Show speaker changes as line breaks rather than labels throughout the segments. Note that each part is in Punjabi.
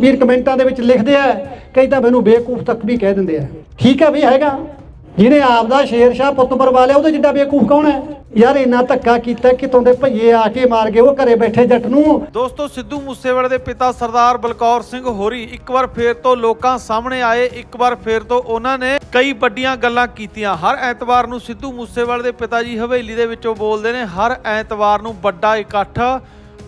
ਵੀਰ ਕਮੈਂਟਾਂ ਦੇ ਵਿੱਚ ਲਿਖਦੇ ਆ, ਕਈ ਤਾਂ ਮੈਨੂੰ ਬੇਵਕੂਫ ਤੱਕ ਵੀ ਕਹਿ ਦਿੰਦੇ ਆ। ਠੀਕ ਹੈ ਵੀ ਹੈਗਾ। ਜਿਹਨੇ ਆਪਦਾ ਸ਼ੇਰਸ਼ਾਹ ਪੁੱਤ ਮਰਵਾ ਲਿਆ, ਉਹਦੇ ਜਿੱਡਾ ਬੇਵਕੂਫ ਕੌਣ ਹੈ? ਯਾਰ ਇੰਨਾ ਧੱਕਾ ਕੀਤਾ ਕਿਤੋਂ ਦੇ ਭਈਏ ਆ ਕੇ ਮਾਰ ਗਏ, ਉਹ ਘਰੇ ਬੈਠੇ ਜੱਟ ਨੂੰ।
ਦੋਸਤੋ, ਸਿੱਧੂ ਮੂਸੇਵਾਲੇ ਦੇ ਪਿਤਾ ਸਰਦਾਰ ਬਲਕੌਰ ਸਿੰਘ ਹੋਰੀ ਇੱਕ ਵਾਰ ਫੇਰ ਤੋਂ ਲੋਕਾਂ ਸਾਹਮਣੇ ਆਏ, ਇੱਕ ਵਾਰ ਫੇਰ ਤੋਂ ਉਹਨਾਂ ਨੇ ਕਈ ਵੱਡੀਆਂ ਗੱਲਾਂ ਕੀਤੀਆਂ। ਹਰ ਐਤਵਾਰ ਨੂੰ ਸਿੱਧੂ ਮੂਸੇਵਾਲੇ ਦੇ ਪਿਤਾ ਜੀ ਹਵੇਲੀ ਦੇ ਵਿੱਚੋਂ ਬੋਲਦੇ ਨੇ, ਹਰ ਐਤਵਾਰ ਨੂੰ ਵੱਡਾ ਇਕੱਠ।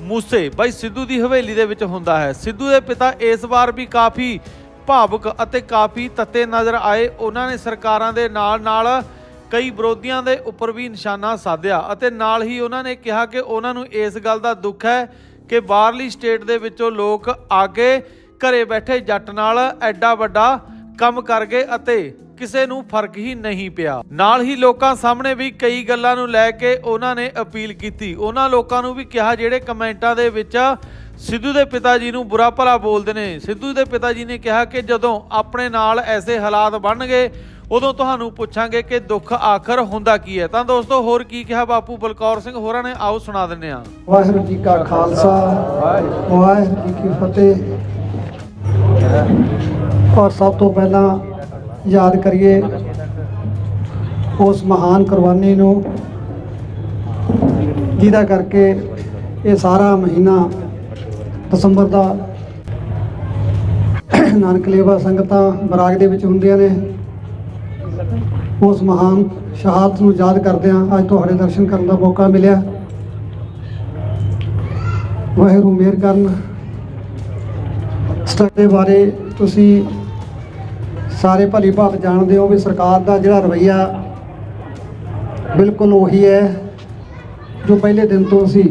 ਮੂਸੇ। ਬਾਈ ਸਿੱਧੂ ਦੀ ਹਵੇਲੀ ਦੇ ਵਿੱਚ ਹੁੰਦਾ ਹੈ। ਸਿੱਧੂ ਦੇ ਪਿਤਾ ਇਸ ਵਾਰ ਵੀ ਕਾਫੀ ਭਾਵੁਕ ਅਤੇ ਕਾਫੀ ਤੱਤੇ ਨਜ਼ਰ ਆਏ। ਉਹਨਾਂ ਨੇ ਸਰਕਾਰਾਂ ਦੇ ਨਾਲ ਨਾਲ ਕਈ ਵਿਰੋਧੀਆਂ ਦੇ ਉੱਪਰ ਵੀ ਨਿਸ਼ਾਨਾ ਸਾਧਿਆ ਅਤੇ ਨਾਲ ਹੀ ਉਹਨਾਂ ਨੇ ਕਿਹਾ ਕਿ ਉਹਨਾਂ ਨੂੰ ਇਸ ਗੱਲ ਦਾ ਦੁੱਖ ਹੈ ਕਿ ਬਾਹਰਲੀ ਸਟੇਟ ਦੇ ਵਿੱਚੋਂ ਲੋਕ ਆ ਕੇ ਘਰੇ ਬੈਠੇ ਜੱਟ ਨਾਲ ਐਡਾ ਵੱਡਾ ਕੰਮ ਕਰ ਗਏ ਅਤੇ ਕਿਸੇ ਨੂੰ ਫ਼ਰਕ ਹੀ ਨਹੀਂ ਪਿਆ। ਨਾਲ ਹੀ ਲੋਕਾਂ ਸਾਹਮਣੇ ਵੀ ਕਈ ਗੱਲਾਂ ਨੂੰ ਲੈ ਕੇ ਉਹਨਾਂ ਨੇ ਅਪੀਲ ਕੀਤੀ। ਉਹਨਾਂ ਲੋਕਾਂ ਨੂੰ ਵੀ ਕਿਹਾ ਜਿਹੜੇ ਕਮੈਂਟਾਂ ਦੇ ਵਿੱਚ ਸਿੱਧੂ ਦੇ ਪਿਤਾ ਜੀ ਨੂੰ ਬੁਰਾ ਭਲਾ ਬੋਲਦੇ ਨੇ। ਸਿੱਧੂ ਦੇ ਪਿਤਾ ਜੀ ਨੇ ਕਿਹਾ ਕਿ ਜਦੋਂ ਆਪਣੇ ਨਾਲ ਐਸੇ ਹਾਲਾਤ ਬਣਨਗੇ ਉਦੋਂ ਤੁਹਾਨੂੰ ਪੁੱਛਾਂਗੇ ਕਿ ਦੁੱਖ ਆਖਰ ਹੁੰਦਾ ਕੀ ਹੈ। ਤਾਂ ਦੋਸਤੋ ਹੋਰ ਕੀ ਕਿਹਾ ਬਾਪੂ ਬਲਕੌਰ ਸਿੰਘ? ਹੋਰਾਂ ਨੇ ਆਓ ਸੁਣਾ ਦਿੰਨੇ ਆ
ਵਾਹਿਗੁਰੂ ਜੀ ਕਾ ਖਾਲਸਾ। ਵਾਹਿਗੁਰੂ ਜੀ ਕੀ ਫਤਿਹ। ਔਰ ਸਭ ਤੋਂ ਪਹਿਲਾਂ ਯਾਦ ਕਰੀਏ ਉਸ ਮਹਾਨ ਕੁਰਬਾਨੀ ਨੂੰ, ਜਿਹਦਾ ਕਰਕੇ ਇਹ ਸਾਰਾ ਮਹੀਨਾ ਦਸੰਬਰ ਦਾ ਨਾਨਕ ਲੇਵਾ ਸੰਗਤਾਂ ਬਰਾਗ ਦੇ ਵਿੱਚ ਹੁੰਦੀਆਂ ਨੇ। ਉਸ ਮਹਾਨ ਸ਼ਹਾਦਤ ਨੂੰ ਯਾਦ ਕਰਦਿਆਂ ਅੱਜ ਤੁਹਾਡੇ ਦਰਸ਼ਨ ਕਰਨ ਦਾ ਮੌਕਾ ਮਿਲਿਆ। ਵਾਹਿਗੁਰੂ ਮਿਹਰ ਕਰਨ। ਸਟੱਡੇ ਬਾਰੇ ਤੁਸੀਂ ਸਾਰੇ ਭਲੀ ਭਾਤ ਜਾਣਦੇ ਹੋ ਵੀ ਸਰਕਾਰ ਦਾ ਜਿਹੜਾ ਰਵਈਆ ਬਿਲਕੁਲ ਉਹੀ ਹੈ ਜੋ ਪਹਿਲੇ ਦਿਨ ਤੋਂ ਸੀ।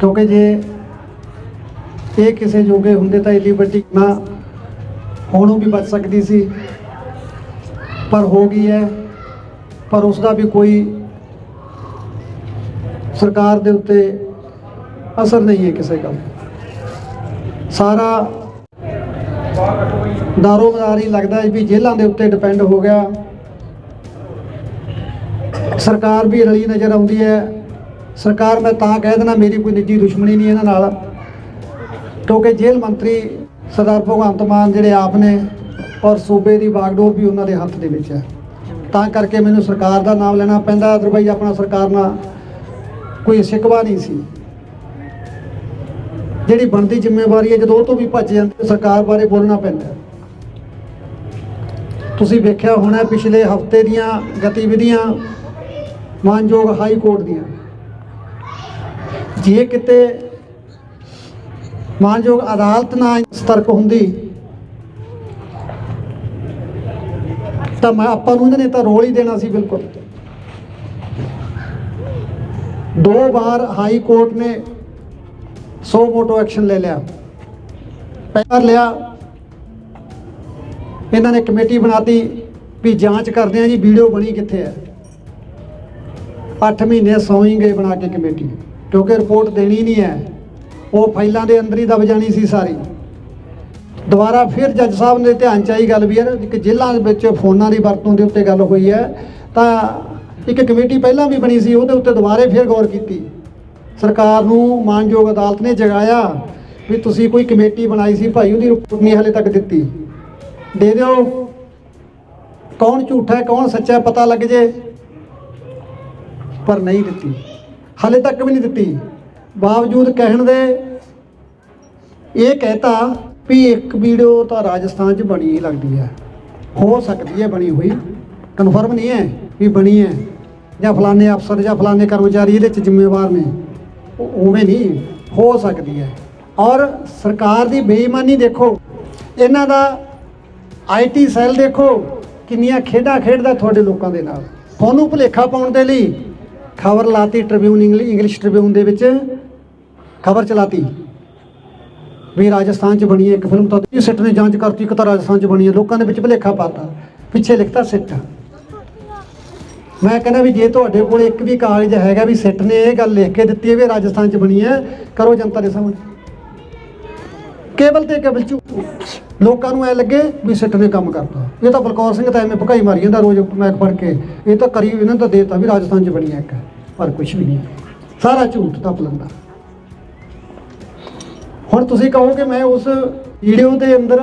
ਕਿਉਂਕਿ ਜੇ ਇਹ ਕਿਸੇ ਜੋਗੇ ਹੁੰਦੇ ਤਾਂ ਇੰਨੀ ਵੱਡੀ ਨਾ ਹੋਣੋਂ ਵੀ ਬਚ ਸਕਦੀ ਸੀ। ਪਰ ਹੋ ਗਈ ਹੈ। ਪਰ ਉਸ ਦਾ ਵੀ ਕੋਈ ਸਰਕਾਰ ਦੇ ਉੱਤੇ ਅਸਰ ਨਹੀਂ ਹੈ ਕਿਸੇ ਗੱਲ ਸਾਰਾ ਦਾਰੋਮਦਾਰ ਹੀ ਲੱਗਦਾ ਵੀ ਜੇਲ੍ਹਾਂ ਦੇ ਉੱਤੇ ਡਿਪੈਂਡ ਹੋ ਗਿਆ। ਸਰਕਾਰ ਵੀ ਰਲੀ ਨਜ਼ਰ ਆਉਂਦੀ ਹੈ। ਸਰਕਾਰ, ਮੈਂ ਤਾਂ ਕਹਿ ਦੇਣਾ ਮੇਰੀ ਕੋਈ ਨਿੱਜੀ ਦੁਸ਼ਮਣੀ ਨਹੀਂ ਇਹਨਾਂ ਨਾਲ। ਕਿਉਂਕਿ ਜੇਲ੍ਹ ਮੰਤਰੀ ਸਰਦਾਰ ਭਗਵੰਤ ਮਾਨ ਜਿਹੜੇ ਆਪ ਨੇ ਔਰ ਸੂਬੇ ਦੀ ਬਾਗਡੋਰ ਵੀ ਉਹਨਾਂ ਦੇ ਹੱਥ ਦੇ ਵਿੱਚ ਹੈ। ਤਾਂ ਕਰਕੇ ਮੈਨੂੰ ਸਰਕਾਰ ਦਾ ਨਾਮ ਲੈਣਾ ਪੈਂਦਾ ਅਦਰਵਾਈਜ਼ ਆਪਣਾ ਸਰਕਾਰ ਨਾਲ ਕੋਈ ਸ਼ਿਕਵਾ ਨਹੀਂ ਸੀ। ਜਿਹੜੀ ਬਣਦੀ ਜ਼ਿੰਮੇਵਾਰੀ ਹੈ, ਜਦੋਂ ਉਹ ਤੋਂ ਵੀ ਭੱਜ ਜਾਂਦੇ ਸਰਕਾਰ ਬਾਰੇ ਬੋਲਣਾ ਪੈਂਦਾ ਤੁਸੀਂ ਵੇਖਿਆ ਹੋਣਾ ਪਿਛਲੇ ਹਫ਼ਤੇ ਦੀਆਂ ਗਤੀਵਿਧੀਆਂ ਮਾਨਯੋਗ ਹਾਈ ਕੋਰਟ ਦੀਆਂ। ਜੇ ਕਿਤੇ ਮਾਨਯੋਗ ਅਦਾਲਤ ਨਾਲ ਸਤਰਕ ਹੁੰਦੀ, ਤਾਂ ਮੈਂ ਆਪਾਂ ਨੂੰ ਇਹਨਾਂ ਨੇ ਤਾਂ ਰੋਲ ਹੀ ਦੇਣਾ ਸੀ ਬਿਲਕੁਲ। ਦੋ ਵਾਰ ਹਾਈ ਕੋਰਟ ਨੇ ਸੋ ਮੋਟੋ ਐਕਸ਼ਨ ਲੈ ਲਿਆ। ਪਹਿਲਾਂ ਲਿਆ। ਇਹਨਾਂ ਨੇ ਕਮੇਟੀ ਬਣਾਤੀ ਵੀ ਜਾਂਚ ਕਰਦੇ ਆ ਜੀ, ਵੀਡੀਓ ਬਣੀ ਕਿੱਥੇ ਹੈ 8 ਮਹੀਨੇ ਸੌਂ ਗਏ ਬਣਾ ਕੇ ਕਮੇਟੀ। ਕਿਉਂਕਿ ਰਿਪੋਰਟ ਦੇਣੀ ਨਹੀਂ ਹੈ। ਉਹ ਫਾਈਲਾਂ ਦੇ ਅੰਦਰ ਹੀ ਦਬ ਜਾਣੀ ਸੀ ਸਾਰੀ। ਦੁਬਾਰਾ ਫਿਰ ਜੱਜ ਸਾਹਿਬ ਨੇ ਧਿਆਨ ਚ ਆਈ ਗੱਲ ਵੀ ਯਾਰ ਕਿ ਜੇਲ੍ਹਾਂ ਵਿੱਚ ਫੋਨਾਂ ਦੀ ਵਰਤੋਂ ਦੇ ਉੱਤੇ ਗੱਲ ਹੋਈ ਹੈ, ਤਾਂ ਇੱਕ ਕਮੇਟੀ ਪਹਿਲਾਂ ਵੀ ਬਣੀ ਸੀ, ਉਹਦੇ ਉੱਤੇ ਦੁਬਾਰੇ ਫਿਰ ਗੌਰ ਕੀਤੀ। ਸਰਕਾਰ ਨੂੰ ਮਾਨਯੋਗ ਅਦਾਲਤ ਨੇ ਜਗਾਇਆ ਵੀ ਤੁਸੀਂ ਕੋਈ ਕਮੇਟੀ ਬਣਾਈ ਸੀ, ਭਾਈ ਉਹਦੀ ਰਿਪੋਰਟ ਨਹੀਂ ਹਲੇ ਤੱਕ ਦਿੱਤੀ। ਦੇ ਦਿਓ। ਕੌਣ ਝੂਠਾ ਹੈ, ਕੌਣ ਸੱਚਾ ਪਤਾ ਲੱਗ ਜੇ। ਪਰ ਨਹੀਂ ਦਿੱਤੀ। ਹਲੇ ਤੱਕ ਵੀ ਨਹੀਂ ਦਿੱਤੀ। ਬਾਵਜੂਦ ਕਹਿਣ ਦੇ ਇਹ ਕਹਿਤਾ ਵੀ ਇੱਕ ਵੀਡੀਓ ਤਾਂ ਰਾਜਸਥਾਨ 'ਚ ਬਣੀ ਹੀ ਲੱਗਦੀ ਹੈ। ਹੋ ਸਕਦੀ ਹੈ ਬਣੀ ਹੋਈ। ਕਨਫਰਮ ਨਹੀਂ ਹੈ ਵੀ ਬਣੀ ਹੈ। ਜਾਂ ਫਲਾਣੇ ਅਫਸਰ ਜਾਂ ਫਲਾਣੇ ਕਰਮਚਾਰੀ ਇਹਦੇ 'ਚ ਜ਼ਿੰਮੇਵਾਰ ਨੇ। ਉਹ ਉਵੇਂ ਨਹੀਂ ਹੋ ਸਕਦੀ ਹੈ। ਔਰ ਸਰਕਾਰ ਦੀ ਬੇਈਮਾਨੀ ਦੇਖੋ, ਇਹਨਾਂ ਦਾ ਆਈਟੀ ਸੈੱਲ ਦੇਖੋ, ਕਿੰਨੀਆਂ ਖੇਡਾਂ ਖੇਡਦਾ ਤੁਹਾਡੇ ਲੋਕਾਂ ਦੇ ਨਾਲ। ਤੁਹਾਨੂੰ ਭੁਲੇਖਾ ਪਾਉਣ ਦੇ ਲਈ ਖਬਰ ਲਾਤੀ ਟ੍ਰਿਬਿਊਨ ਇੰਗਲਿਸ਼ ਟ੍ਰਿਬਿਊਨ ਦੇ ਵਿੱਚ। ਖਬਰ ਚਲਾਤੀ ਵੀ ਰਾਜਸਥਾਨ 'ਚ ਬਣੀ ਹੈ ਇੱਕ ਫਿਲਮ ਤਾਂ ਸਿੱਟ ਨੇ ਜਾਂਚ ਕਰਤੀ ਕਿ ਤਾਂ ਰਾਜਸਥਾਨ 'ਚ ਬਣੀ ਹੈ। ਲੋਕਾਂ ਦੇ ਵਿੱਚ ਭੁਲੇਖਾ ਪਾਤਾ। ਪਿੱਛੇ ਲਿਖਤਾ ਸਿੱਟ। ਮੈਂ ਕਹਿੰਦਾ ਵੀ ਜੇ ਤੁਹਾਡੇ ਕੋਲ ਇੱਕ ਵੀ ਕਾਗਜ਼ ਹੈਗਾ ਵੀ ਸਿੱਟ ਨੇ, ਇਹ ਗੱਲ ਲਿਖ ਕੇ ਦਿੱਤੀ ਹੈ ਵੀ ਰਾਜਸਥਾਨ 'ਚ ਬਣੀ ਹੈ, ਕਰੋ ਜਨਤਾ ਦੇ ਸਾਹਮਣੇ। ਕੇਵਲ ਤੇ ਕੇਵਲ ਝੂਠ ਲੋਕਾਂ ਨੂੰ ਐ ਲੱਗੇ ਵੀ ਸਿੱਟ ਨੇ ਕੰਮ ਕਰਤਾ। ਇਹ ਤਾਂ ਬਲਕੌਰ ਸਿੰਘ ਤਾਂ ਐਵੇਂ ਭਕਾਈ ਮਾਰੀ ਜਾਂਦਾ ਰੋਜ਼ ਮੈਂ ਪੜ੍ਹ ਕੇ। ਇਹ ਤਾਂ ਕਰੀ ਇਹਨਾਂ ਦਾ ਦੇਤਾ ਵੀ ਰਾਜਸਥਾਨ 'ਚ ਬਣੀ ਹੈ ਇੱਕ, ਪਰ ਕੁਝ ਵੀ ਨਹੀਂ। ਸਾਰਾ ਝੂਠ ਤਾਂ ਪਲੰਦਾ ਹੁਣ ਤੁਸੀਂ ਕਹੋਗੇ ਮੈਂ ਉਸ ਵੀਡੀਓ ਦੇ ਅੰਦਰ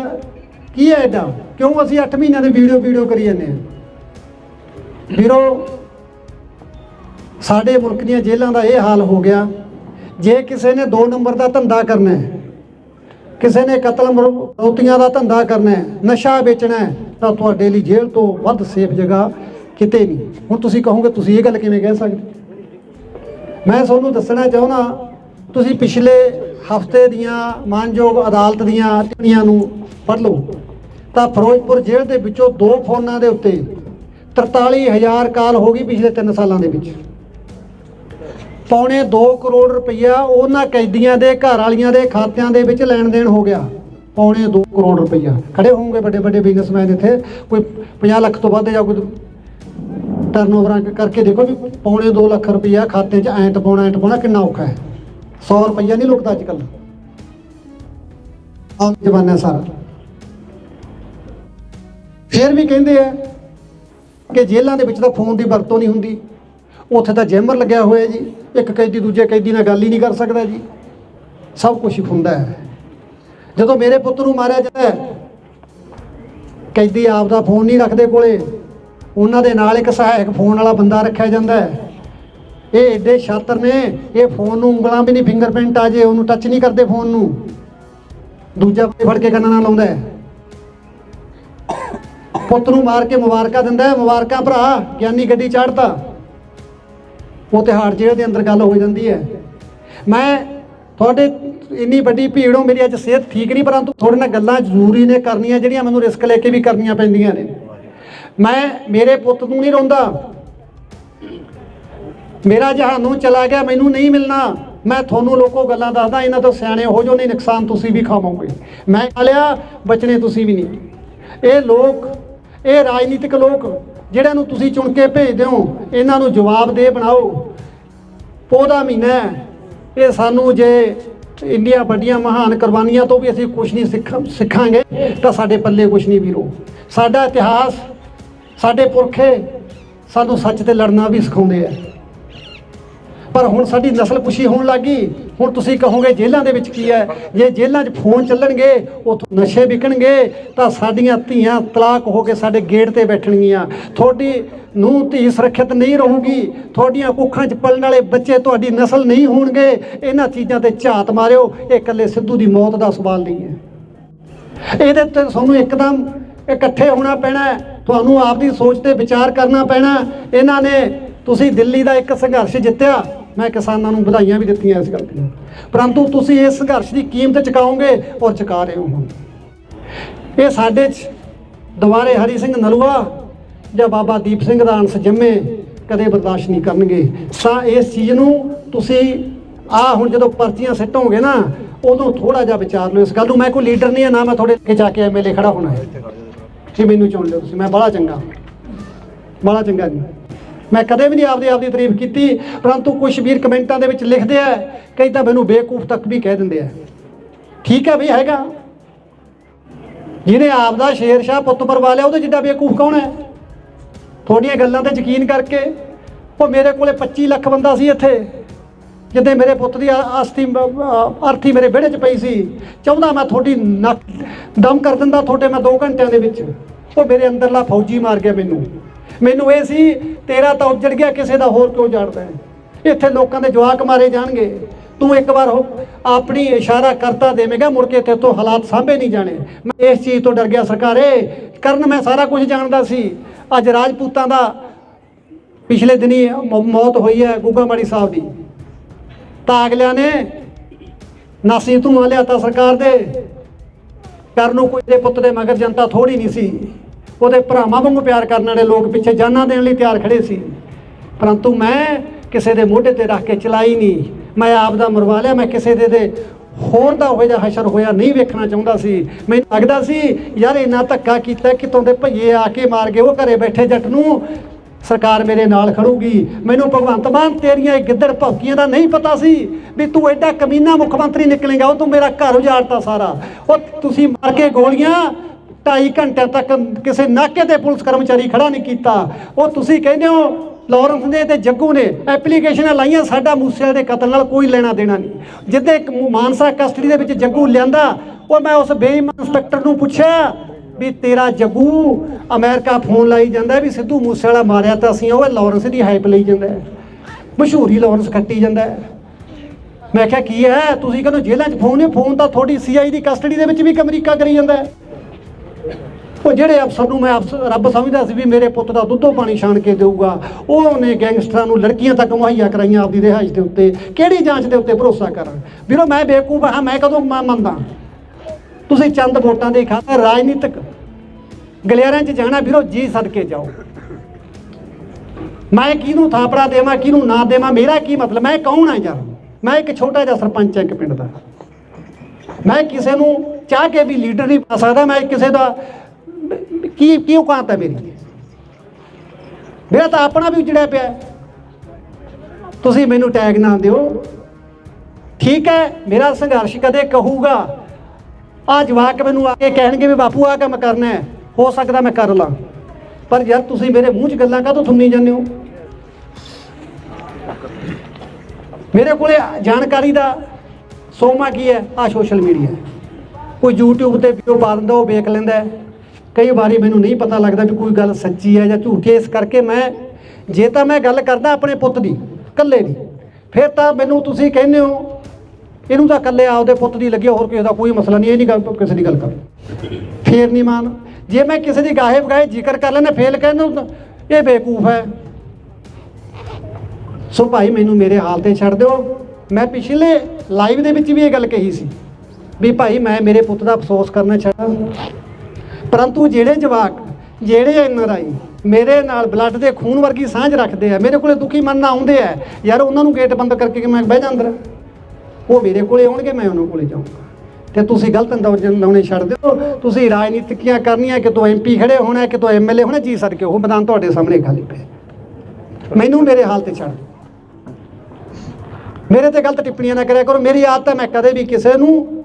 ਕੀ ਹੈ ਐਡਾ ਕਿਉਂ ਅਸੀਂ 8 ਮਹੀਨਿਆਂ ਦੇ ਵੀਡੀਓ ਵੀਡੀਓ ਕਰੀ ਜਾਂਦੇ ਹਾਂ ਵੀਰੋ, ਸਾਡੇ ਮੁਲਕ ਦੀਆਂ ਜੇਲ੍ਹਾਂ ਦਾ ਇਹ ਹਾਲ ਹੋ ਗਿਆ, ਜੇ ਕਿਸੇ ਨੇ 2 ਨੰਬਰ ਦਾ ਧੰਦਾ ਕਰਨਾ ਹੈ, ਕਿਸੇ ਨੇ ਕਤਲ ਮਰੋਤੀਆਂ ਦਾ ਧੰਦਾ ਕਰਨਾ ਹੈ, ਨਸ਼ਾ ਵੇਚਣਾ ਹੈ, ਤਾਂ ਤੁਹਾਡੇ ਲਈ ਜੇਲ੍ਹ ਤੋਂ ਵੱਧ ਸੇਫ ਜਗ੍ਹਾ ਕਿਤੇ ਨਹੀਂ। ਹੁਣ ਤੁਸੀਂ ਕਹੋਗੇ, ਤੁਸੀਂ ਇਹ ਗੱਲ ਕਿਵੇਂ ਕਹਿ ਸਕਦੇ? ਮੈਂ ਤੁਹਾਨੂੰ ਦੱਸਣਾ ਚਾਹੁੰਦਾ, ਤੁਸੀਂ ਪਿਛਲੇ ਹਫ਼ਤੇ ਦੀਆਂ ਮਾਨਯੋਗ ਅਦਾਲਤ ਦੀਆਂ ਟਿੱਪਣੀਆਂ ਨੂੰ ਪੜ੍ਹ ਲਓ। ਤਾਂ ਫਿਰੋਜ਼ਪੁਰ ਜੇਲ੍ਹ ਦੇ ਵਿੱਚੋਂ ਦੋ ਫੋਨਾਂ ਦੇ ਉੱਤੇ 43000 ਕਾਲ ਹੋ ਗਈ ਪਿਛਲੇ 3 ਸਾਲਾਂ ਦੇ ਵਿੱਚ। ਪੌਣੇ 2 ਕਰੋੜ ਰੁਪਈਆ ਉਹਨਾਂ ਕੈਦੀਆਂ ਦੇ, ਘਰ ਵਾਲੀਆਂ ਦੇ ਖਾਤਿਆਂ ਦੇ ਵਿੱਚ ਲੈਣ ਦੇਣ ਹੋ ਗਿਆ। ਪੌਣੇ 2 ਕਰੋੜ ਰੁਪਈਆ। ਖੜੇ ਹੋਣਗੇ ਵੱਡੇ ਵੱਡੇ ਬਿਜ਼ਨਸਮੈਨ ਇੱਥੇ? ਕੋਈ 50 ਲੱਖ ਤੋਂ ਵੱਧ ਜਾਂ ਕੋਈ ਟਰਨਓਵਰਾਂ ਕਰਕੇ ਦੇਖੋ ਵੀ ਪੌਣੇ 2 ਲੱਖ ਰੁਪਈਆ ਖਾਤੇ 'ਚ ਐਂਟ ਪਾਉਣਾ ਐਂਟ ਪਾਉਣਾ ਕਿੰਨਾ ਔਖਾ ਹੈ। 100 ਰੁਪਈਆ ਨਹੀਂ ਲੁਕਦਾ ਅੱਜ ਕੱਲ੍ਹ ਆਹ ਜ਼ਮਾਨਾ ਸਾਰਾ। ਫਿਰ ਵੀ ਕਹਿੰਦੇ ਆ ਕਿ ਜੇਲ੍ਹਾਂ ਦੇ ਵਿੱਚ ਤਾਂ ਫੋਨ ਦੀ ਵਰਤੋਂ ਨਹੀਂ ਹੁੰਦੀ। ਉੱਥੇ ਤਾਂ ਜੈਮਰ ਲੱਗਿਆ ਹੋਇਆ ਜੀ। ਇੱਕ ਕੈਦੀ ਦੂਜੇ ਕੈਦੀ ਨਾਲ ਗੱਲ ਹੀ ਨਹੀਂ ਕਰ ਸਕਦਾ ਜੀ। ਸਭ ਕੁਝ ਹੁੰਦਾ ਹੈ। ਜਦੋਂ ਮੇਰੇ ਪੁੱਤ ਨੂੰ ਮਾਰਿਆ ਜਾਂਦਾ ਹੈ, ਕੈਦੀ ਆਪ ਦਾ ਫੋਨ ਨਹੀਂ ਰੱਖਦੇ ਕੋਲੇ। ਉਹਨਾਂ ਦੇ ਨਾਲ ਇੱਕ ਸਹਾਇਕ ਫੋਨ ਵਾਲਾ ਬੰਦਾ ਰੱਖਿਆ ਜਾਂਦਾ ਹੈ। ਇਹ ਏਡੇ ਛਾਤਰ ਨੇ, ਇਹ ਫੋਨ ਨੂੰ ਉਂਗਲਾਂ ਵੀ ਨਹੀਂ ਫਿੰਗਰਪ੍ਰਿੰਟ ਆ ਜੇ, ਉਹਨੂੰ ਟੱਚ ਨਹੀਂ ਕਰਦੇ ਫੋਨ ਨੂੰ। ਦੂਜਾ ਫੜ ਕੇ ਕੰਨਾਂ ਨਾਲ ਲਾਉਂਦਾ ਹੈ। ਪੁੱਤ ਨੂੰ ਮਾਰ ਕੇ ਮੁਬਾਰਕਾਂ ਦਿੰਦਾ ਮੁਬਾਰਕਾਂ ਭਰਾ, ਗਿਆਨੀ ਗੱਡੀ ਚਾੜਤਾ। ਉਹ ਤਿਹਾੜ ਜੇਲ੍ਹ ਦੇ ਅੰਦਰ ਗੱਲ ਹੋ ਜਾਂਦੀ ਹੈ। ਮੈਂ ਤੁਹਾਡੇ ਇੰਨੀ ਵੱਡੀ ਭੀੜ ਹੋ, ਮੇਰੀ ਅੱਜ ਸਿਹਤ ਠੀਕ ਨਹੀਂ, ਪਰੰਤੂ ਤੁਹਾਡੇ ਨਾਲ ਗੱਲਾਂ ਜ਼ਰੂਰੀ ਨੇ, ਕਰਨੀਆਂ ਜਿਹੜੀਆਂ ਮੈਨੂੰ ਰਿਸਕ ਲੈ ਕੇ ਵੀ ਕਰਨੀਆਂ ਪੈਂਦੀਆਂ ਨੇ। ਮੈਂ ਮੇਰੇ ਪੁੱਤ ਨੂੰ ਨਹੀਂ ਰੋਂਦਾ। ਮੇਰਾ ਜਹਾਨੋਂ ਚਲਾ ਗਿਆ, ਮੈਨੂੰ ਨਹੀਂ ਮਿਲਣਾ। ਮੈਂ ਤੁਹਾਨੂੰ ਲੋਕੋ ਗੱਲਾਂ ਦੱਸਦਾ, ਇਹਨਾਂ ਤੋਂ ਸਿਆਣੇ ਹੋ ਜੋ ਨਹੀਂ ਨੁਕਸਾਨ ਤੁਸੀਂ ਵੀ ਖਾਵੋਗੇ। ਮੈਂ ਲਿਆ, ਬਚਣੇ ਤੁਸੀਂ ਵੀ ਨਹੀਂ। ਇਹ ਲੋਕ ਇਹ ਰਾਜਨੀਤਿਕ ਲੋਕ ਜਿਹੜਿਆਂ ਨੂੰ ਤੁਸੀਂ ਚੁਣ ਕੇ ਭੇਜਦੇ ਹੋ, ਇਹਨਾਂ ਨੂੰ ਜਵਾਬ ਦੇ ਬਣਾਓ। ਪੋਦਾ ਮਹੀਨਾ ਇਹ ਸਾਨੂੰ ਜੇ ਇੰਡੀਆ ਵੱਡੀਆਂ ਮਹਾਨ ਕੁਰਬਾਨੀਆਂ ਤੋਂ ਵੀ ਅਸੀਂ ਕੁਝ ਨਹੀਂ ਸਿੱਖ, ਸਿੱਖਾਂਗੇ, ਤਾਂ ਸਾਡੇ ਪੱਲੇ ਕੁਝ ਨਹੀਂ ਵੀਰੋ। ਸਾਡਾ ਇਤਿਹਾਸ, ਸਾਡੇ ਪੁਰਖੇ ਸਾਨੂੰ ਸੱਚ ਤੇ ਲੜਨਾ ਵੀ ਸਿਖਾਉਂਦੇ ਆ। ਪਰ ਹੁਣ ਸਾਡੀ ਨਸਲ ਪੁਸ਼ੀ ਹੋਣ ਲੱਗੀ ਹੁਣ ਤੁਸੀਂ ਕਹੋਗੇ ਜੇਲ੍ਹਾਂ ਦੇ ਵਿੱਚ ਕੀ ਹੈ? ਜੇ ਜੇਲ੍ਹਾਂ 'ਚ ਫੋਨ ਚੱਲਣਗੇ, ਉਥੋਂ ਨਸ਼ੇ ਵਿਕਣਗੇ, ਤਾਂ ਸਾਡੀਆਂ ਧੀਆਂ ਤਲਾਕ ਹੋ ਕੇ ਸਾਡੇ ਗੇਟ ਤੇ ਬੈਠਣਗੀਆਂ। ਤੁਹਾਡੀ ਨੂੰ ਧੀ ਸੁਰੱਖਿਅਤ ਨਹੀਂ ਰਹੂਗੀ। ਤੁਹਾਡੀਆਂ ਕੁੱਖਾਂ 'ਚ ਪਲਣ ਵਾਲੇ ਬੱਚੇ ਤੁਹਾਡੀ ਨਸਲ ਨਹੀਂ ਹੋਣਗੇ। ਇਹਨਾਂ ਚੀਜ਼ਾਂ ਤੇ ਝਾਤ ਮਾਰਿਓ। ਇਹ ਇਕੱਲੇ ਸਿੱਧੂ ਦੀ ਮੌਤ ਦਾ ਸਵਾਲ ਨਹੀਂ ਹੈ। ਇਹਦੇ ਤੇ ਤੁਹਾਨੂੰ ਇੱਕਦਮ ਇਕੱਠੇ ਹੋਣਾ ਪੈਣਾ ਹੈ। ਤੁਹਾਨੂੰ ਆਪਦੀ ਸੋਚ ਤੇ ਵਿਚਾਰ ਕਰਨਾ ਪੈਣਾ। ਇਹਨਾਂ ਨੇ ਤੁਸੀਂ ਦਿੱਲੀ ਦਾ ਇੱਕ ਸੰਘਰਸ਼ ਜਿੱਤਿਆ। ਮੈਂ ਕਿਸਾਨਾਂ ਨੂੰ ਵਧਾਈਆਂ ਵੀ ਦਿੱਤੀਆਂ ਇਸ ਗੱਲ ਦੀਆਂ। ਪਰੰਤੂ ਤੁਸੀਂ ਇਸ ਸੰਘਰਸ਼ ਦੀ ਕੀਮਤ ਚੁਕਾਓਗੇ ਔਰ ਚੁਕਾ ਰਹੇ ਹੋ ਹੁਣ। ਇਹ ਸਾਡੇ 'ਚ ਦੁਬਾਰੇ ਹਰੀ ਸਿੰਘ ਨਲੂਆ ਜਾਂ ਬਾਬਾ ਦੀਪ ਸਿੰਘ ਦਾ ਅੰਸ਼ ਜੰਮੇ ਕਦੇ ਬਰਦਾਸ਼ਤ ਨਹੀਂ ਕਰਨਗੇ। ਤਾਂ ਇਸ ਚੀਜ਼ ਨੂੰ ਤੁਸੀਂ ਆ ਹੁਣ ਜਦੋਂ ਪਰਚੀਆਂ ਸਿੱਟੋਗੇ ਨਾ, ਉਦੋਂ ਥੋੜਾ ਜਿਹਾ ਵਿਚਾਰ ਲਓ ਇਸ ਗੱਲ ਨੂੰ। ਮੈਂ ਕੋਈ ਲੀਡਰ ਨਹੀਂ ਆ, ਨਾ ਮੈਂ ਤੁਹਾਡੇ ਅੱਗੇ ਜਾ ਕੇ ਐਮਐਲਏ ਖੜਾ ਹੋਣਾ ਹੈ। ਜੀ, ਮੈਨੂੰ ਚੁਣ ਲਿਓ ਤੁਸੀਂ, ਮੈਂ ਬੜਾ ਚੰਗਾ। ਬੜਾ ਚੰਗਾ ਜੀ। ਮੈਂ ਕਦੇ ਵੀ ਨਹੀਂ ਆਪਦੀ ਆਪਦੀ ਤਾਰੀਫ ਕੀਤੀ, ਪਰੰਤੂ ਕੁਝ ਵੀਰ ਕਮੈਂਟਾਂ ਦੇ ਵਿੱਚ ਲਿਖਦੇ ਆ, ਕਈ ਤਾਂ ਮੈਨੂੰ ਬੇਕੂਫ ਤੱਕ ਵੀ ਕਹਿ ਦਿੰਦੇ ਆ। ਠੀਕ ਹੈ ਵੀ ਹੈਗਾ? ਜਿਹਨੇ ਆਪਦਾ ਸ਼ੇਰ ਸ਼ਾਹ ਪੁੱਤ ਪਰਵਾ ਲਿਆ, ਉਹਦੇ ਜਿੱਡਾ ਬੇਕੂਫ ਕੌਣ ਹੈ? ਤੁਹਾਡੀਆਂ ਗੱਲਾਂ ਤੇ ਯਕੀਨ ਕਰਕੇ। ਉਹ ਮੇਰੇ ਕੋਲੇ 25 ਲੱਖ ਬੰਦਾ ਸੀ ਇੱਥੇ, ਜਿੱਦੇ ਮੇਰੇ ਪੁੱਤ ਦੀ ਆ- ਅਸਥੀ ਅਰਥੀ ਮੇਰੇ ਵਿਹੜੇ 'ਚ ਪਈ ਸੀ। ਚਾਹੁੰਦਾ ਮੈਂ ਤੁਹਾਡੀ ਨੱਕ ਦਮ ਕਰ ਦਿੰਦਾ ਤੁਹਾਡੇ ਮੈਂ 2 ਘੰਟਿਆਂ ਦੇ ਵਿੱਚ। ਉਹ ਮੇਰੇ ਅੰਦਰਲਾ ਫੌਜੀ ਮਾਰ ਗਿਆ ਮੈਨੂੰ। ਮੈਨੂੰ ਇਹ ਸੀ, ਤੇਰਾ ਤਾਂ ਉੱਜੜ ਗਿਆ, ਕਿਸੇ ਦਾ ਹੋਰ ਕਿਉਂ ਜਾਣਦਾ ਹੈ? ਇੱਥੇ ਲੋਕਾਂ ਦੇ ਜਵਾਕ ਮਾਰੇ ਜਾਣਗੇ। ਤੂੰ ਇੱਕ ਵਾਰ ਆਪਣੀ ਇਸ਼ਾਰਾ ਕਰਤਾ ਦੇਵੇਂਗਾ, ਮੁੜ ਕੇ ਤੇ ਤੋਂ ਹਾਲਾਤ ਸਾਂਭੇ ਨਹੀਂ ਜਾਣੇ। ਮੈਂ ਇਸ ਚੀਜ਼ ਤੋਂ ਡਰ ਗਿਆ ਸਰਕਾਰੇ। ਕਰਨ ਮੈਂ ਸਾਰਾ ਕੁਝ ਜਾਣਦਾ ਸੀ। ਅੱਜ ਰਾਜਪੂਤਾਂ ਦਾ ਪਿਛਲੇ ਦਿਨੀ ਮੌਤ ਹੋਈ ਹੈ ਗੁੱਗਾ ਮਾੜੀ ਸਾਹਿਬ ਦੀ। ਤਾਂ ਅਗਲਿਆਂ ਨੇ ਨਾਸੀ ਤੂੰ ਲਿਆ ਤਾਂ ਸਰਕਾਰ ਦੇ। ਕਰਨ ਨੂੰ ਕੋਈ ਦੇ ਪੁੱਤ ਦੇ ਮਗਰ ਜਨਤਾ ਥੋੜੀ ਨਹੀਂ ਸੀ। ਉਹਦੇ ਭਰਾਵਾਂ ਵਾਂਗੂ ਪਿਆਰ ਕਰਨ ਵਾਲੇ ਲੋਕ ਪਿੱਛੇ ਜਾਨਾਂ ਦੇਣ ਲਈ ਤਿਆਰ ਖੜੇ ਸੀ। ਪਰੰਤੂ ਮੈਂ ਕਿਸੇ ਦੇ ਮੋਢੇ ਤੇ ਰੱਖ ਕੇ ਚਲਾਈ ਨਹੀਂ। ਮੈਂ ਆਪ ਦਾ ਮਰਵਾ ਲਿਆ, ਮੈਂ ਕਿਸੇ ਦੇ ਦੇ ਹੋਰ ਦਾ ਹੋਇਆ ਜਾਂ ਹਸ਼ਰ ਹੋਇਆ ਨਹੀਂ ਵੇਖਣਾ ਚਾਹੁੰਦਾ ਸੀ। ਮੈਨੂੰ ਲੱਗਦਾ ਸੀ, ਯਾਰ ਇੰਨਾ ਧੱਕਾ ਕੀਤਾ ਕਿਤੋਂ ਦੇ ਭਈਏ ਆ ਕੇ ਮਾਰ ਗਏ ਉਹ ਘਰੇ ਬੈਠੇ ਜੱਟ ਨੂੰ ਸਰਕਾਰ ਮੇਰੇ ਨਾਲ ਖੜੂਗੀ। ਮੈਨੂੰ ਭਗਵੰਤ ਮਾਨ ਤੇਰੀਆਂ ਇਹ ਗਿੱਦੜ ਭੌਕੀਆਂ ਦਾ ਨਹੀਂ ਪਤਾ ਸੀ ਵੀ ਤੂੰ ਐਡਾ ਕਮੀਨਾ ਮੁੱਖ ਮੰਤਰੀ ਨਿਕਲੇਗਾ, ਉਹ ਤੂੰ ਮੇਰਾ ਘਰ ਉਜਾੜਤਾ ਸਾਰਾ। ਉਹ ਤੁਸੀਂ ਮਾਰ ਕੇ ਗੋਲੀਆਂ ਢਾਈ ਘੰਟਿਆਂ ਤੱਕ ਕਿਸੇ ਨਾਕੇ ਤੇ ਪੁਲਿਸ ਕਰਮਚਾਰੀ ਖੜਾ ਨਹੀਂ ਕੀਤਾ। ਉਹ ਤੁਸੀਂ ਕਹਿੰਦੇ ਹੋ, ਲਾਰੈਂਸ ਨੇ ਤੇ ਜੱਗੂ ਨੇ ਐਪਲੀਕੇਸ਼ਨਾਂ ਲਾਈਆਂ, ਸਾਡਾ ਮੂਸੇਵਾਲੇ ਦੇ ਕਤਲ ਨਾਲ ਕੋਈ ਲੈਣਾ ਦੇਣਾ ਨਹੀਂ। ਜਿੱਦੇ ਇੱਕ ਮਾਨਸਾ ਕਸਟਡੀ ਦੇ ਵਿੱਚ ਜੱਗੂ ਲਿਆਂਦਾ, ਉਹ ਮੈਂ ਉਸ ਬੇਈਮਾਨ ਇੰਸਪੈਕਟਰ ਨੂੰ ਪੁੱਛਿਆ ਵੀ ਤੇਰਾ ਜੱਗੂ ਅਮਰੀਕਾ ਫੋਨ ਲਾਈ ਜਾਂਦਾ ਵੀ ਸਿੱਧੂ ਮੂਸੇਵਾਲਾ ਮਾਰਿਆ ਤਾਂ ਅਸੀਂ ਉਹ ਲਾਰੈਂਸ ਦੀ ਹਾਈਪ ਲਈ ਜਾਂਦਾ ਮਸ਼ਹੂਰੀ ਲਾਰੈਂਸ ਖੱਟੀ ਜਾਂਦਾ ਮੈਂ ਕਿਹਾ, ਕੀ ਹੈ? ਤੁਸੀਂ ਕਹਿੰਦੇ ਜੇਲ੍ਹਾਂ 'ਚ ਫੋਨ ਹੈ, ਫੋਨ ਤਾਂ ਤੁਹਾਡੀ ਸੀਆਈ ਦੀ ਕਸਟਡੀ ਦੇ ਵਿੱਚ ਵੀ ਅਮਰੀਕਾ ਕਰੀ ਜਾਂਦਾ ਉਹ ਜਿਹੜੇ ਅਫਸਰ ਨੂੰ ਮੈਂ ਅਫਸਰ ਰੱਬ ਸਮਝਦਾ ਸੀ ਵੀ ਮੇਰੇ ਪੁੱਤ ਦਾ ਦੁੱਧੋ ਪਾਣੀ ਛਾਣ ਕੇ ਦੇਊਗਾ ਉਹਨੇ ਗੈਂਗਸਟਰਾਂ ਨੂੰ ਲੜਕੀਆਂ ਤੱਕ ਮੁਹੱਈਆ ਕਰਾਈਆਂ ਆਪਦੀ ਰਿਹਾਇਸ਼ ਦੇ ਉੱਤੇ। ਕਿਹੜੀ ਜਾਂਚ ਦੇ ਉੱਤੇ ਭਰੋਸਾ ਕਰਾਂ ਵੀਰੋ, ਮੈਂ ਬੇਵਕੂਫ ਹਾਂ, ਮੈਂ ਕਦੋਂ ਮ- ਮੰਨਦਾ? ਤੁਸੀਂ ਚੰਦ ਵੋਟਾਂ ਦੇ ਖਾਤਰ ਰਾਜਨੀਤਿਕ ਗਲਿਆਰਿਆਂ 'ਚ ਜਾਣਾ, ਵੀਰੋ, ਜੀ ਸਦਕੇ ਜਾਓ। ਮੈਂ ਕਿਹਨੂੰ ਥਾਪੜਾ ਦੇਵਾਂ, ਕਿਹਨੂੰ ਨਾ ਦੇਵਾਂ, ਮੇਰਾ ਕੀ ਮਤਲਬ? ਮੈਂ ਕੌਣ ਹਾਂ ਯਾਰ? ਮੈਂ ਇੱਕ ਛੋਟਾ ਜਿਹਾ ਸਰਪੰਚ ਹਾਂ ਇੱਕ ਪਿੰਡ ਦਾ। ਮੈਂ ਕਿਸੇ ਨੂੰ ਚਾਹ ਕੇ ਵੀ ਲੀਡਰ ਨਹੀਂ ਬਣਾ ਸਕਦਾ, ਮੈਂ ਕਿਸੇ ਦਾ ਕੀ ਕੀ ਔਕਾਤ ਹੈ ਮੇਰੀ? ਮੇਰਾ ਤਾਂ ਆਪਣਾ ਵੀ ਉਜੜਿਆ ਪਿਆ ਤੁਸੀਂ ਮੈਨੂੰ ਟੈਗ ਨਾ ਦਿਓ। ਠੀਕ ਹੈ, ਮੇਰਾ ਸੰਘਰਸ਼ ਕਦੇ ਕਹੂਗਾ। ਆ ਜਵਾਕ ਮੈਨੂੰ ਆ ਕੇ ਕਹਿਣਗੇ ਵੀ ਬਾਪੂ ਆ ਕੰਮ ਕਰਨਾ ਹੈ। ਹੋ ਸਕਦਾ ਮੈਂ ਕਰ ਲਾਂ। ਪਰ ਯਾਰ ਤੁਸੀਂ ਮੇਰੇ ਮੂੰਹ 'ਚ ਗੱਲਾਂ ਕਾਹਤੋਂ ਥੁੰਨੀ ਜਾਂਦੇ ਹੋ? ਮੇਰੇ ਕੋਲੇ ਜਾਣਕਾਰੀ ਦਾ ਸੋਮਾ ਕੀ ਹੈ? ਆ ਸੋਸ਼ਲ ਮੀਡੀਆ ਕੋਈ YouTube ਤੇ ਵੀਡੀਓ ਪਾ ਦਿੰਦਾ, ਉਹ ਵੇਖ ਲੈਂਦਾ ਕਈ ਵਾਰੀ ਮੈਨੂੰ ਨਹੀਂ ਪਤਾ ਲੱਗਦਾ ਵੀ ਕੋਈ ਗੱਲ ਸੱਚੀ ਹੈ ਜਾਂ ਝੂਠੀ ਹੈ। ਇਸ ਕਰਕੇ ਮੈਂ, ਜੇ ਤਾਂ ਮੈਂ ਗੱਲ ਕਰਦਾ ਆਪਣੇ ਪੁੱਤ ਦੀ, ਇਕੱਲੇ ਦੀ, ਫਿਰ ਤਾਂ ਮੈਨੂੰ ਤੁਸੀਂ ਕਹਿੰਦੇ ਹੋ, ਇਹਨੂੰ ਤਾਂ ਇਕੱਲੇ ਆਪਦੇ ਪੁੱਤ ਦੀ ਲੱਗੀ, ਹੋਰ ਕਿਸੇ ਦਾ ਕੋਈ ਮਸਲਾ ਨਹੀਂ, ਇਹ ਨਹੀਂ ਗੱਲ, ਕਿਸੇ ਦੀ ਗੱਲ ਕਰ ਫੇਰ ਨਹੀਂ ਮਾਨ, ਜੇ ਮੈਂ ਕਿਸੇ ਦੀ ਗਾਹੇ ਬਗਾਏ ਜ਼ਿਕਰ ਕਰ ਲੈਣਾ ਫੇਲ ਕਹਿੰਦਾ ਇਹ ਬੇਕੂਫ ਹੈ। ਸੋ ਭਾਈ, ਮੈਨੂੰ ਮੇਰੇ ਹਾਲ ਤੇ ਛੱਡ ਦਿਓ। ਮੈਂ ਪਿਛਲੇ ਲਾਈਵ ਦੇ ਵਿੱਚ ਵੀ ਇਹ ਗੱਲ ਕਹੀ ਸੀ, ਵੀ ਭਾਈ, ਮੈਂ ਮੇਰੇ ਪੁੱਤ ਦਾ ਅਫਸੋਸ ਕਰਨਾ ਚਾਹਾਂ ਪਰੰਤੂ ਜਿਹੜੇ ਜਵਾਕ, ਜਿਹੜੇ ਐਨਆਰਆਈ ਮੇਰੇ ਨਾਲ ਬਲੱਡ ਦੇ ਖੂਨ ਵਰਗੀ ਸਾਂਝ ਰੱਖਦੇ ਆ, ਮੇਰੇ ਕੋਲੇ ਦੁਖੀ ਮਨ ਨਾਲ ਆਉਂਦੇ ਆ, ਯਾਰ ਉਹਨਾਂ ਨੂੰ ਗੇਟ ਬੰਦ ਕਰਕੇ ਕਿ ਮੈਂ ਬਹਿ ਜਾ ਅੰਦਰ? ਉਹ ਮੇਰੇ ਕੋਲੇ ਆਉਣਗੇ, ਮੈਂ ਉਹਨਾਂ ਕੋਲੇ ਜਾਊਂਗਾ। ਤੇ ਤੁਸੀਂ ਗਲਤ ਅੰਦਾਜ਼ ਲਾਉਣੇ ਛੱਡ ਦਿਓ। ਤੁਸੀਂ ਰਾਜਨੀਤਿਕੀਆਂ ਕਰਨੀਆਂ, ਕਿ ਤੋ ਐਮਪੀ ਖੜੇ ਹੋਣਾ, ਕਿ ਤੋ ਐਮਐਲਏ ਹੋਣਾ, ਜੀ ਸਦਕੇ ਉਹ ਮੈਦਾਨ ਤੁਹਾਡੇ ਸਾਹਮਣੇ ਖਾਲੀ ਪਿਆ। ਮੈਨੂੰ ਮੇਰੇ ਹਾਲ ਤੇ ਛੱਡ ਦਿਓ। ਮੇਰੇ ਤੇ ਗਲਤ ਟਿੱਪਣੀਆਂ ਨਾ ਕਰਿਆ ਕਰੋ। ਮੇਰੀ ਆਦਤ ਹੈ ਮੈਂ ਕਦੇ ਵੀ ਕਿਸੇ ਨੂੰ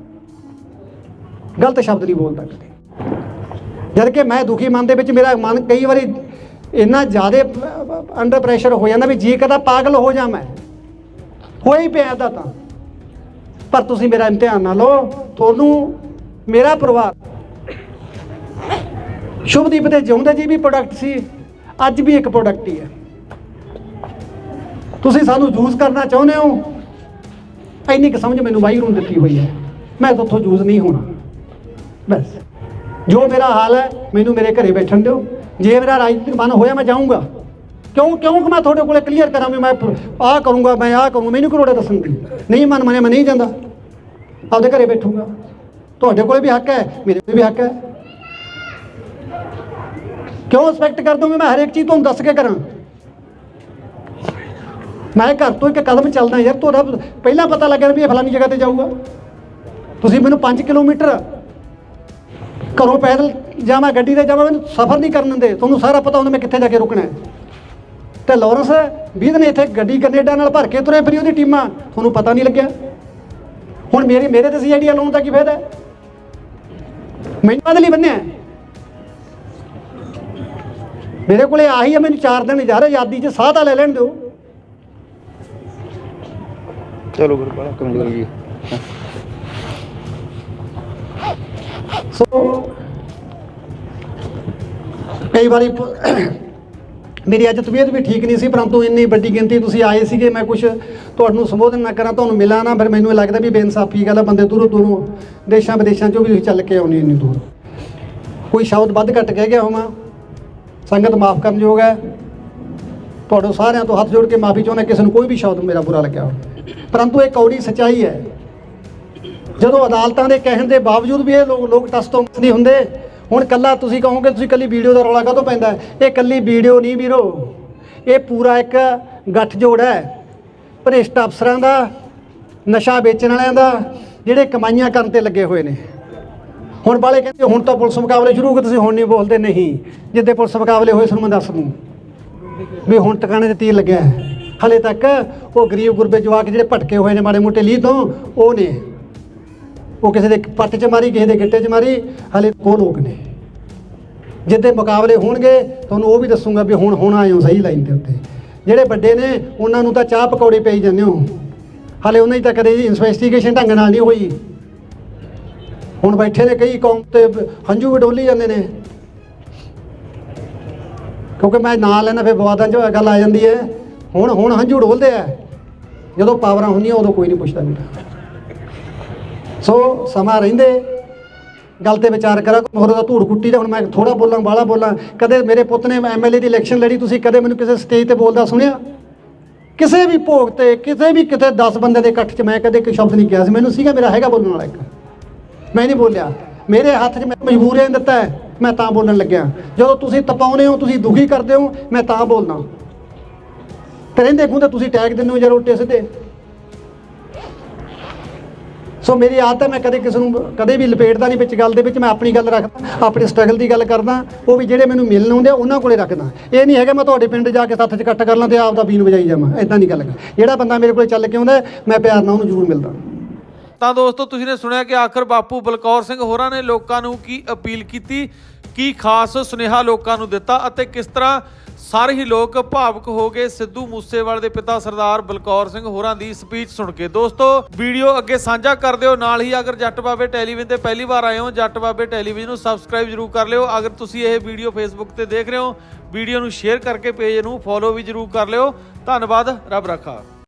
ਗਲਤ ਸ਼ਬਦ ਨਹੀਂ ਬੋਲਦਾ ਕਦੇ ਜਦ ਕਿ ਮੈਂ ਦੁਖੀ ਮਨ ਦੇ ਵਿੱਚ ਮੇਰਾ ਮਨ ਕਈ ਵਾਰੀ ਇੰਨਾ ਜ਼ਿਆਦਾ ਅੰਡਰ ਪ੍ਰੈਸ਼ਰ ਹੋ ਜਾਂਦਾ ਵੀ ਜੀ ਕਦਾ ਪਾਗਲ ਹੋ ਜਾ ਮੈਂ, ਹੋ ਹੀ ਪਿਆ ਦਾ ਤਾਂ। ਪਰ ਤੁਸੀਂ ਮੇਰਾ ਇਮਤਿਹਾਨ ਨਾ ਲਓ, ਤੁਹਾਨੂੰ ਮੇਰਾ ਪਰਿਵਾਰ ਸ਼ੁਭਦੀਪ ਦੇ ਜਿਉਂਦੇ ਜੀ ਵੀ ਪ੍ਰੋਡਕਟ ਸੀ, ਅੱਜ ਵੀ ਇੱਕ ਪ੍ਰੋਡਕਟ ਹੀ ਹੈ। ਤੁਸੀਂ ਸਾਨੂੰ ਯੂਜ਼ ਕਰਨਾ ਚਾਹੁੰਦੇ ਹੋ? ਇੰਨੀ ਕੁ ਸਮਝ ਮੈਨੂੰ ਵਾਹਿਗੁਰੂ ਨੇ ਦਿੱਤੀ ਹੋਈ ਹੈ। ਮੈਂ ਤੁਹਾਥੋਂ ਯੂਜ਼ ਨਹੀਂ ਹੋਣਾ। ਬਸ। ਜੋ ਮੇਰਾ ਹਾਲ ਹੈ, ਮੈਨੂੰ ਮੇਰੇ ਘਰੇ ਬੈਠਣ ਦਿਓ। ਜੇ ਮੇਰਾ ਰਾਜਨੀਤਿਕ ਮਨ ਹੋਇਆ, ਮੈਂ ਜਾਊਂਗਾ। ਕਿਉਂ ਕਿਉਂ ਕਿ ਮੈਂ ਤੁਹਾਡੇ ਕੋਲੇ ਕਲੀਅਰ ਕਰਾਂ ਵੀ ਮੈਂ ਆਹ ਕਰੂੰਗਾ, ਮੈਂ ਆਹ ਕਰੂੰ ਮੈਨੂੰ ਕਰੋੜੇ ਦੱਸਣ ਦੀ? ਨਹੀਂ ਮਨ ਮੰਨਿਆ, ਮੈਂ ਨਹੀਂ ਜਾਂਦਾ। ਆਪਦੇ ਘਰੇ ਬੈਠੂਗਾ। ਤੁਹਾਡੇ ਕੋਲੇ ਵੀ ਹੱਕ ਹੈ, ਮੇਰੇ ਕੋਲੇ ਵੀ ਹੱਕ ਹੈ। ਕਿਉਂ ਐਕਸਪੈਕਟ ਕਰ ਦੋਗੇ ਮੈਂ ਹਰੇਕ ਚੀਜ਼ ਤੁਹਾਨੂੰ ਦੱਸ ਕੇ ਕਰਾਂ। ਮੈਂ ਘਰ ਤੋਂ ਇੱਕ ਕਦਮ ਚੱਲਦਾ, ਯਾਰ, ਤੁਹਾਡਾ ਪਹਿਲਾਂ ਪਤਾ ਲੱਗਿਆ ਵੀ ਇਹ ਫਲਾਨੀ ਜਗ੍ਹਾ ਤੇ ਜਾਊਗਾ। ਤੁਸੀਂ ਮੈਨੂੰ 5 ਕਿਲੋਮੀਟਰ ਘਰੋਂ ਪੈਦਲ ਜਾਵਾਂ, ਗੱਡੀ ਤੇ ਜਾਵਾਂ, ਮੈਨੂੰ ਸਫ਼ਰ ਨਹੀਂ ਕਰਨ ਦਿੰਦੇ। ਤੁਹਾਨੂੰ ਸਾਰਾ ਪਤਾ ਹੁੰਦਾ ਮੈਂ ਕਿੱਥੇ ਜਾ ਕੇ ਰੁਕਣਾ ਹੈ। ਤੇ ਲਾਰੈਂਸ 20 ਦਿਨ ਇੱਥੇ ਗੱਡੀ ਕੈਨੇਡਾ ਨਾਲ ਭਰ ਕੇ ਤੁਰੇ ਫਿਰੀ ਉਹਦੀ ਟੀਮਾਂ। ਤੁਹਾਨੂੰ ਪਤਾ ਨਹੀਂ ਲੱਗਿਆ। ਹੁਣ ਮੇਰੇ ਮੇਰੇ ਤੇ ਸੀਆਈਡੀ ਲਾਉਣ ਦਾ ਕੀ ਫਾਇਦਾ ਮੈਨੂੰ ਬਦਲੀ ਬੰਨਿਆ ਹੈ। ਮੇਰੇ ਕੋਲੇ ਆਹੀ ਹੈ ਮੈਨੂੰ 4 ਦਿਨ ਜਾ ਰਹੇ ਆਜ਼ਾਦੀ 'ਚ ਸਾਹ ਤਾਂ ਲੈ ਲੈਣ ਦਿਓ।
ਚਲੋ ਗੁਰੂ ਪਾਲਾ ਜੀ
ਸੋ, ਕਈ ਵਾਰੀ ਮੇਰੀ ਅੱਜ ਤਬੀਅਤ ਵੀ ਠੀਕ ਨਹੀਂ ਸੀ, ਪਰੰਤੂ ਇੰਨੀ ਵੱਡੀ ਗਿਣਤੀ ਤੁਸੀਂ ਆਏ ਸੀਗੇ, ਮੈਂ ਕੁਝ ਤੁਹਾਨੂੰ ਸੰਬੋਧਨ ਨਾ ਕਰਾਂ, ਤੁਹਾਨੂੰ ਮਿਲਾਂ ਨਾ, ਫਿਰ ਮੈਨੂੰ ਇਹ ਲੱਗਦਾ ਵੀ ਬੇਇਨਸਾਫੀ ਗੱਲ ਆ, ਬੰਦੇ ਦੂਰੋਂ ਦੂਰੋਂ, ਦੇਸ਼ਾਂ ਵਿਦੇਸ਼ਾਂ ਚੋਂ ਵੀ ਤੁਸੀਂ ਚੱਲ ਕੇ ਆਉਣੀ ਇੰਨੀ ਦੂਰ। ਕੋਈ ਸ਼ਬਦ ਵੱਧ ਘੱਟ ਕਹਿ ਗਿਆ ਹੋਵਾਂ, ਸੰਗਤ ਮਾਫ ਕਰਨ ਯੋਗ ਹੈ, ਤੁਹਾਡੇ ਸਾਰਿਆਂ ਤੋਂ ਹੱਥ ਜੋੜ ਕੇ ਮਾਫੀ ਚਾਹੁੰਦਾ, ਕਿਸੇ ਨੂੰ ਕੋਈ ਵੀ ਸ਼ਬਦ ਮੇਰਾ ਬੁਰਾ ਲੱਗਿਆ ਹੋਵੇ। ਪਰੰਤੂ ਇਹ ਕੌੜੀ ਸਚਾਈ ਹੈ ਜਦੋਂ ਅਦਾਲਤਾਂ ਦੇ ਕਹਿਣ ਦੇ ਬਾਵਜੂਦ ਵੀ ਇਹ ਲੋਕ ਲੋਕ ਟਸ ਤੋਂ ਮੁਕਤ ਨਹੀਂ ਹੁੰਦੇ, ਹੁਣ ਕੱਲਾ ਤੁਸੀਂ ਕਹੋਗੇ ਤੁਸੀਂ ਕੱਲੀ ਵੀਡੀਓ ਦਾ ਰੌਲਾ ਕਾਹਤੋਂ ਪੈਂਦਾ? ਇਹ ਕੱਲੀ ਵੀਡੀਓ ਨਹੀਂ ਵੀਰੋ। ਇਹ ਪੂਰਾ ਇੱਕ ਗੱਠਜੋੜ ਹੈ। ਭ੍ਰਿਸ਼ਟ ਅਫਸਰਾਂ ਦਾ, ਨਸ਼ਾ ਵੇਚਣ ਵਾਲਿਆਂ ਦਾ, ਜਿਹੜੇ ਕਮਾਈਆਂ ਕਰਨ ਤੇ ਲੱਗੇ ਹੋਏ ਨੇ। ਹੁਣ ਵਾਲੇ ਕਹਿੰਦੇ, ਹੁਣ ਤਾਂ ਪੁਲਿਸ ਮੁਕਾਬਲੇ ਸ਼ੁਰੂ ਹੋ ਗਏ, ਤੁਸੀਂ ਹੁਣ ਨਹੀਂ ਬੋਲਦੇ। ਨਹੀਂ, ਜਿੱਦੇ ਪੁਲਿਸ ਮੁਕਾਬਲੇ ਹੋਏ, ਤੁਹਾਨੂੰ ਮੈਂ ਦੱਸ ਦੂੰ। ਵੀ ਹੁਣ ਟਿਕਾਣੇ ਤੇ ਤੀਰ ਲੱਗਿਆ ਹੈ। ਹਲੇ ਤੱਕ ਉਹ ਗਰੀਬ ਗੁਰਬੇ ਜਵਾਕ ਜਿਹੜੇ ਭਟਕੇ ਹੋਏ ਨੇ ਮਾੜੇ ਮੋਟੇ ਲੀਹ ਤੋਂ, ਉਹ ਨੇ। ਉਹ ਕਿਸੇ ਦੇ ਪੱਟ 'ਚ ਮਾਰੀ, ਕਿਸੇ ਦੇ ਗਿੱਟੇ 'ਚ ਮਾਰੀ, ਹਲੇ ਉਹ ਲੋਕ ਨੇ। ਜਿੱਦੇ ਮੁਕਾਬਲੇ ਹੋਣਗੇ, ਤੁਹਾਨੂੰ ਉਹ ਵੀ ਦੱਸੂਗਾ ਵੀ ਹੁਣ ਹੁਣ ਆਏ ਹੋ ਸਹੀ ਲਾਈਨ ਦੇ ਉੱਤੇ। ਜਿਹੜੇ ਵੱਡੇ ਨੇ, ਉਹਨਾਂ ਨੂੰ ਤਾਂ ਚਾਹ ਪਕੌੜੇ ਪਈ ਜਾਂਦੇ ਹੋ। ਹਾਲੇ ਉਹਨਾਂ ਦੀ ਤਾਂ ਕਦੇ ਇਨਵੈਸਟੀਗੇਸ਼ਨ ਢੰਗ ਨਾਲ ਨਹੀਂ ਹੋਈ। ਹੁਣ ਬੈਠੇ ਨੇ ਕਈ ਕੌਮ ਤੇ ਹੰਝੂ ਵੀ ਡੋਲੀ ਜਾਂਦੇ ਨੇ। ਕਿਉਂਕਿ ਮੈਂ ਨਾਂ ਲੈਣਾ ਫਿਰ ਵਿਵਾਦਾਂ 'ਚ ਗੱਲ ਆ ਜਾਂਦੀ ਹੈ। ਹੁਣ ਹੁਣ ਹੰਝੂ ਡੋਲਦੇ ਆ। ਜਦੋਂ ਪਾਵਰਾਂ ਹੁੰਦੀਆਂ, ਉਦੋਂ ਕੋਈ ਨਹੀਂ ਪੁੱਛਦਾ ਵੀਰ ਸੋ ਸਮਾਂ ਰਹਿੰਦੇ। ਗੱਲ ਤੇ ਵਿਚਾਰ ਕਰਾਂ ਮੋਹਰ ਦਾ ਧੂੜ ਕੁੱਟੀ ਦਾ ਹੁਣ ਮੈਂ ਥੋੜਾ ਬੋਲਾਂ ਬਾਲਾ ਬੋਲਾਂ। ਕਦੇ ਮੇਰੇ ਪੁੱਤ ਨੇ ਐਮਐਲਏ ਦੀ ਇਲੈਕਸ਼ਨ ਲੜੀ, ਤੁਸੀਂ ਕਦੇ ਮੈਨੂੰ ਕਿਸੇ ਸਟੇਜ ਤੇ ਬੋਲਦਾ ਸੁਣਿਆ? ਕਿਸੇ ਵੀ ਭੋਗ ਤੇ, ਕਿਸੇ ਵੀ ਕਿਤੇ 10 ਬੰਦੇ ਦੇ ਇਕੱਠ 'ਚ ਮੈਂ ਕਦੇ ਕੋਈ ਸ਼ਬਦ ਨਹੀਂ ਕਿਹਾ ਸੀ। ਮੈਨੂੰ ਸੀਗਾ, ਮੇਰਾ ਹੈਗਾ ਬੋਲਣ ਵਾਲਾ ਇੱਕ। ਮੈਂ ਨਹੀਂ ਬੋਲਿਆ। ਮੇਰੇ ਹੱਥ 'ਚ ਮੈਂ ਮਜਬੂਰੀਆਂ ਦਿੱਤਾ। ਹੈ ਮੈਂ ਤਾਂ ਬੋਲਣ ਲੱਗਿਆ। ਜਦੋਂ ਤੁਸੀਂ ਤਪਾਉਨੇ ਹੋ, ਤੁਸੀਂ ਦੁਖੀ ਕਰਦੇ ਹੋ, ਮੈਂ ਤਾਂ ਬੋਲਦਾ। ਤੇ ਰਹਿੰਦੇ ਖੁੰਦੇ ਤੁਸੀਂ ਟੈਗ ਦਿੰਦੇ ਹੋ ਜਾਂ ਉਲਟੇ ਸਿੱਧੇ। ਸੋ ਮੇਰੀ ਆਦਤ ਹੈ, ਮੈਂ ਕਦੇ ਕਿਸੇ ਨੂੰ, ਕਦੇ ਵੀ ਲਪੇਟਦਾ ਨਹੀਂ ਵਿੱਚ ਗੱਲ ਦੇ ਵਿੱਚ, ਮੈਂ ਆਪਣੀ ਗੱਲ ਰੱਖਦਾ, ਆਪਣੇ ਸਟਰਗਲ ਦੀ ਗੱਲ ਕਰਦਾ, ਉਹ ਵੀ ਜਿਹੜੇ ਮੈਨੂੰ ਮਿਲਣ ਆਉਂਦੇ ਆ, ਉਹਨਾਂ ਕੋਲੇ ਰੱਖਦਾ। ਇਹ ਨਹੀਂ ਹੈਗਾ ਮੈਂ ਤੁਹਾਡੇ ਪਿੰਡ ਜਾ ਕੇ ਸੱਥ 'ਚ ਇਕੱਠ ਕਰ ਲਾਂ ਤੇ ਆਪ ਦਾ ਬੀਨ ਵਜਾਈ ਜਾਵਾਂ ਐਦਾਂ ਨਹੀਂ ਗੱਲ ਜਿਹੜਾ ਬੰਦਾ ਮੇਰੇ ਕੋਲੇ ਚੱਲ ਕੇ ਆਉਂਦਾ, ਮੈਂ ਪਿਆਰ ਨਾਲ ਉਹਨੂੰ ਜ਼ਰੂਰ ਮਿਲਦਾ।
ਤਾਂ ਦੋਸਤੋ, ਤੁਸੀਂ ਨੇ ਸੁਣਿਆ ਕਿ ਆਖਰ ਬਾਪੂ ਬਲਕੌਰ ਸਿੰਘ ਹੋਰਾਂ ਨੇ ਲੋਕਾਂ ਨੂੰ ਕੀ ਅਪੀਲ ਕੀਤੀ, ਕੀ ਖਾਸ ਸੁਨੇਹਾ ਲੋਕਾਂ ਨੂੰ ਦਿੱਤਾ ਅਤੇ ਕਿਸ ਤਰ੍ਹਾਂ ਸਾਰੇ ਹੀ ਲੋਕ ਭਾਵੁਕ ਹੋ ਗਏ। ਸਿੱਧੂ ਮੂਸੇਵਾਲੇ ਦੇ ਪਿਤਾ ਸਰਦਾਰ ਬਲਕੌਰ ਸਿੰਘ ਹੋਰਾਂ ਦੀ ਸਪੀਚ ਸੁਣ ਕੇ। ਦੋਸਤੋ, ਵੀਡੀਓ ਅੱਗੇ ਸਾਂਝਾ ਕਰ ਦਿਓ। ਨਾਲ ਹੀ ਅਗਰ ਜੱਟ ਬਾਬੇ ਟੈਲੀਵਿਜ਼ਨ ਤੇ ਪਹਿਲੀ ਵਾਰ ਆਏ ਹੋ, ਜੱਟ ਬਾਬੇ ਟੈਲੀਵਿਜ਼ਨ ਨੂੰ ਸਬਸਕ੍ਰਾਈਬ ਜਰੂਰ ਕਰ ਲਿਓ। ਅਗਰ ਤੁਸੀਂ ਇਹ ਵੀਡੀਓ ਫੇਸਬੁੱਕ ਤੇ ਦੇਖ ਰਹੇ ਹੋ, ਵੀਡੀਓ ਨੂੰ ਸ਼ੇਅਰ ਕਰਕੇ ਪੇਜ ਨੂੰ ਫੋਲੋ ਵੀ ਜਰੂਰ ਕਰ ਲਿਓ। ਧੰਨਵਾਦ, ਰੱਬ ਰੱਖਾ।